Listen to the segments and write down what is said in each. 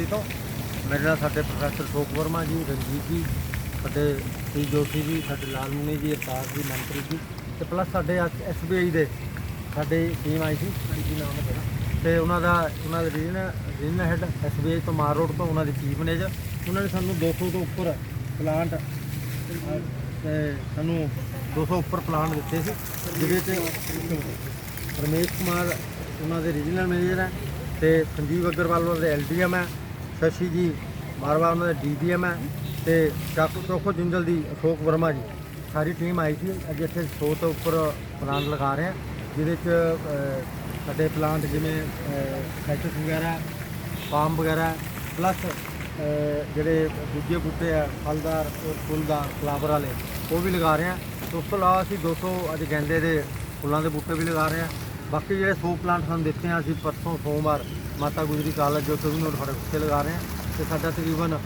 ਬਸਤੀ ਤੋਂ। ਮੇਰੇ ਨਾਲ ਸਾਡੇ ਪ੍ਰੋਫੈਸਰ ਸ਼ੋਕ ਵਰਮਾ ਜੀ, ਰਣਜੀਤ ਜੀ, ਸਾਡੇ ਸੀ ਜੋਸ਼ੀ ਜੀ, ਸਾਡੇ ਲਾਲ ਮੁਨੀ ਜੀ, ਅਵਤਾਰ ਜੀ ਮੰਤਰੀ ਜੀ ਤੇ ਪਲੱਸ ਸਾਡੇ ਐਸਬੀਆਈ ਦੇ ਸਾਡੇ ਟੀਮ ਆਈ ਸੀ। ਕੀ ਨਾਮ ਹੈ ਤੇਰਾ ਤੇ ਉਹਨਾਂ ਦਾ, ਉਹਨਾਂ ਦੇ ਰੀਜਨ ਰੀਜਨ ਹੈਡ ਐਸਬੀਆਈ ਤੋਂ ਮਾਰ ਰੋਡ ਤੋਂ ਉਹਨਾਂ ਦੇ ਚੀਫ ਮੈਨੇਜਰ ਉਹਨਾਂ ਨੇ ਸਾਨੂੰ 200 ਤੋਂ ਉੱਪਰ ਪਲਾਂਟ ਤੇ ਸਾਨੂੰ 200 ਉੱਪਰ ਪਲਾਂਟ ਦਿੱਤੇ ਸੀ, ਜਿਹਦੇ ਚ ਰਮੇਸ਼ ਕੁਮਾਰ, ਉਹਨਾਂ ਦੇ ਰੀਜਨਲ ਮੈਨੇਜਰ ਹੈ ਤੇ ਸੰਜੀਵ ਅਗਰਵਾਲ ਉਹਨਾਂ ਦੇ ਐਲਡੀਐਮ ਹੈ। ਸ਼ਸ਼ੀ ਜੀ ਮਾਰਵਾ ਉਹਨਾਂ ਦੇ ਡੀਡੀਐਮ ਹੈ ਤੇ ਡਾਕਟਰ ਚੋਖੋ ਜੁੰਜਲ ਦੀ ਅਸ਼ੋਕ ਵਰਮਾ ਜੀ। ਸਾਰੀ ਟੀਮ ਆਈ ਸੀ ਅੱਜ ਇੱਥੇ 100 ਤੋਂ ਉੱਪਰ ਪਲਾਂਟ ਲਗਾ ਰਹੇ ਆ ਜਿਹਦੇ ਚ ਸਾਡੇ ਪਲਾਂਟ ਜਿਵੇਂ ਕੈਕਟਸ ਵਗੈਰਾ ਪਾਮ ਵਗੈਰਾ, ਪਲੱਸ ਜਿਹੜੇ ਦੂਜੇ ਬੂਟੇ ਆ, ਫਲਦਾਰ, ਔਰ ਫੁੱਲਦਾਰ, ਫਲਾਵਰ ਵਾਲੇ, ਉਹ ਵੀ ਲਗਾ ਰਹੇ ਆ ਉਸ ਤੋਂ ਇਲਾਵਾ ਅਸੀਂ 200 ਅੱਜ ਗੈਂਦੇ ਦੇ ਫੁੱਲਾਂ ਦੇ ਬੂਟੇ ਵੀ ਲਗਾ ਰਹੇ ਆ ਬਾਕੀ ਜਿਹੜੇ 100 ਪਲਾਂਟ ਸਾਨੂੰ ਦਿੱਤੇ ਆ, ਅਸੀਂ ਪਰਸੋਂ, ਸੋਮਵਾਰ ਮਾਤਾ ਗੁਜਰੀ ਕਾਲਜ ਜੋ 24 ਨੋਟ ਸਾਡੇ ਉੱਤੇ ਲਗਾ ਰਹੇ ਹਾਂ। ਤੇ ਸਾਡਾ ਤਕਰੀਬਨ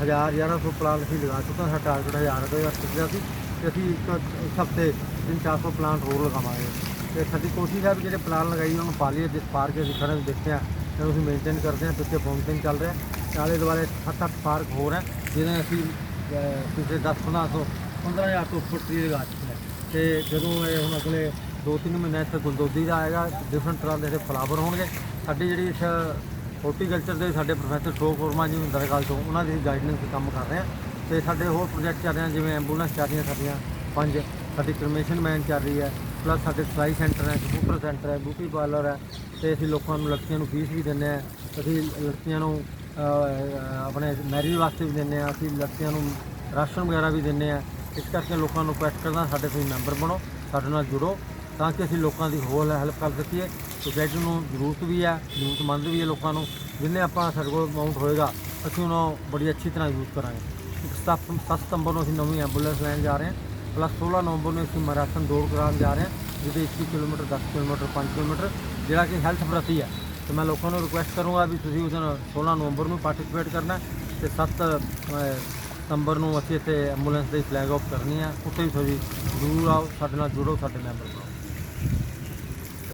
1000 1100 ਪਲਾਂਟ ਅਸੀਂ ਲਗਾ ਚੁੱਕਾ ਸਾਡਾ ਟਾਰਗੇਟ 1000 ਰੁਪਏ ਦਾ ਸਿੱਧਾ ਸੀ। ਤੇ ਅਸੀਂ ਇੱਕ ਇੱਕ ਹਫ਼ਤੇ 3-400 ਪਲਾਂਟ ਹੋਰ ਲਗਾਵਾਂਗੇ। ਤੇ ਸਾਡੀ ਕੋਸ਼ਿਸ਼ ਹੈ ਵੀ ਜਿਹੜੇ ਪਲਾਂਟ ਲਗਾਈ ਉਹਨਾਂ ਨੂੰ ਪਾਲੀਏ ਜਿਸ ਪਾਰਕ ਅਸੀਂ ਖੜੇ ਦੇਖਦੇ ਹਾਂ ਤੇ ਅਸੀਂ ਮੇਨਟੇਨ ਕਰਦੇ ਹਾਂ ਪਿੱਛੇ ਫਾਊਂਟੇਨ ਚੱਲ ਰਿਹਾ ਤੇ ਆਲੇ ਦੁਆਲੇ 7-8 ਪਾਰਕ ਹੋਰ ਹੈ ਜਿਹਨਾਂ ਅਸੀਂ ਅਹ, ਪਿਛਲੇ 10-15 ਤੋਂ 15000 ਤੋਂ ਉੱਪਰ ਟਰੀ ਲਗਾ ਚੁੱਕੇ ਹਾਂ। ਤੇ ਜਦੋਂ ਇਹ ਹੁਣ ਅਗਲੇ 2-3 ਮਹੀਨੇ ਇੱਥੇ ਗੁਲਦੋਦੀ ਦਾ ਆਏਗਾ ਡਿਫਰੈਂਟ ਤਰ੍ਹਾਂ ਦੇ ਫਲਾਵਰ ਹੋਣਗੇ। ਸਾਡੀ ਜਿਹੜੀ ਇਸ ਹਾਰਟੀਕਲਚਰ ਦੇ ਸਾਡੇ ਪ੍ਰੋਫੈਸਰ ਸ਼ੋਕ ਵਰਮਾ ਜੀ ਦਰਗਾਲ ਤੋਂ, ਉਹਨਾਂ ਦੀ ਗਾਈਡਨੈਂਸ ਤੇ ਕੰਮ ਕਰ ਰਹੇ ਆ। ਤੇ ਸਾਡੇ ਹੋਰ ਪ੍ਰੋਜੈਕਟ ਚੱਲ ਰਹੇ ਆ, ਜਿਵੇਂ ਐਂਬੂਲੈਂਸ ਚੱਲ ਰਹੀਆਂ ਸਾਡੀਆਂ ਪੰਜ, ਸਾਡੀ ਕਰਮੇਸ਼ਨ ਮੈਨ ਚੱਲ ਰਹੀ ਹੈ ਪਲੱਸ ਸਾਡੇ ਸਲਾਈ ਸੈਂਟਰ ਹੈ ਕੰਪਿਊਟਰ ਸੈਂਟਰ ਹੈ ਬਿਊਟੀ ਪਾਰਲਰ ਹੈ, ਤੇ ਅਸੀਂ ਲੋਕਾਂ ਨੂੰ, ਲੜਕੀਆਂ ਨੂੰ ਫੀਸ ਵੀ ਦਿੰਦੇ ਆ। ਅਸੀਂ ਲੜਕੀਆਂ ਨੂੰ ਆਪਣੇ ਮੈਰਿਜ ਵਾਸਤੇ ਵੀ ਦਿੰਦੇ ਆ, ਅਸੀਂ ਲੜਕੀਆਂ ਨੂੰ ਰਾਸ਼ਨ ਵਗੈਰਾ ਵੀ ਦਿੰਦੇ ਆ। ਇਸ ਕਰਕੇ ਲੋਕਾਂ ਨੂੰ ਰਿਕੁਐਸਟ ਕਰਦਾ ਸਾਡੇ ਤੁਸੀਂ ਮੈਂਬਰ ਬਣੋ, ਸਾਡੇ ਨਾਲ ਜੁੜੋ, ਤਾਂ ਕਿ ਅਸੀਂ ਲੋਕਾਂ ਦੀ ਹੋਰ ਹੈਲਪ ਕਰ ਸਕੀਏ। ਸੋਸਾਇਟੀ ਨੂੰ ਜ਼ਰੂਰਤ ਵੀ ਹੈ, ਜ਼ਰੂਰਤਮੰਦ ਵੀ ਹੈ ਲੋਕਾਂ ਨੂੰ, ਜਿੰਨੇ ਆਪਾਂ ਸਾਡੇ ਕੋਲ ਅਮਾਉਂਟ ਹੋਏਗਾ, ਅਸੀਂ ਉਹਨੂੰ ਬੜੀ ਅੱਛੀ ਤਰ੍ਹਾਂ ਯੂਜ਼ ਕਰਾਂਗੇ। ਇੱਕ ਸੱਤ ਸੱਤ ਸਤੰਬਰ ਨੂੰ ਅਸੀਂ ਨਵੀਂ ਐਂਬੂਲੈਂਸ ਲੈਣ ਜਾ ਰਹੇ ਹਾਂ ਪਲੱਸ 16 ਨਵੰਬਰ ਨੂੰ ਅਸੀਂ ਮੈਰਾਥਨ ਦੌੜ ਕਰਾਉਣ ਜਾ ਰਹੇ ਹਾਂ, ਜਿਹਦੇ 21 ਕਿਲੋਮੀਟਰ 10 ਕਿਲੋਮੀਟਰ 5 ਕਿਲੋਮੀਟਰ, ਜਿਹੜਾ ਕਿ ਹੈਲਥ ਪ੍ਰਤੀ ਹੈ। ਤੇ ਮੈਂ ਲੋਕਾਂ ਨੂੰ ਰਿਕੁਐਸਟ ਕਰੂੰਗਾ ਵੀ ਤੁਸੀਂ ਉਸ ਦਿਨ 16 ਨਵੰਬਰ ਨੂੰ ਪਾਰਟਿਸਿਪੇਟ ਕਰਨਾ ਹੈ, ਤੇ 7 ਸਤੰਬਰ ਨੂੰ ਅਸੀਂ ਇੱਥੇ ਐਂਬੂਲੈਂਸ ਦੀ ਫਲੈਗ ਆਫ ਕਰਨੀ ਆ। ਉੱਥੇ ਵੀ ਤੁਸੀਂ ਜ਼ਰੂਰ ਆਓ, ਸਾਡੇ ਨਾਲ ਜੁੜੋ, ਸਾਡੇ ਮੈਂਬਰ ਬਣੋ।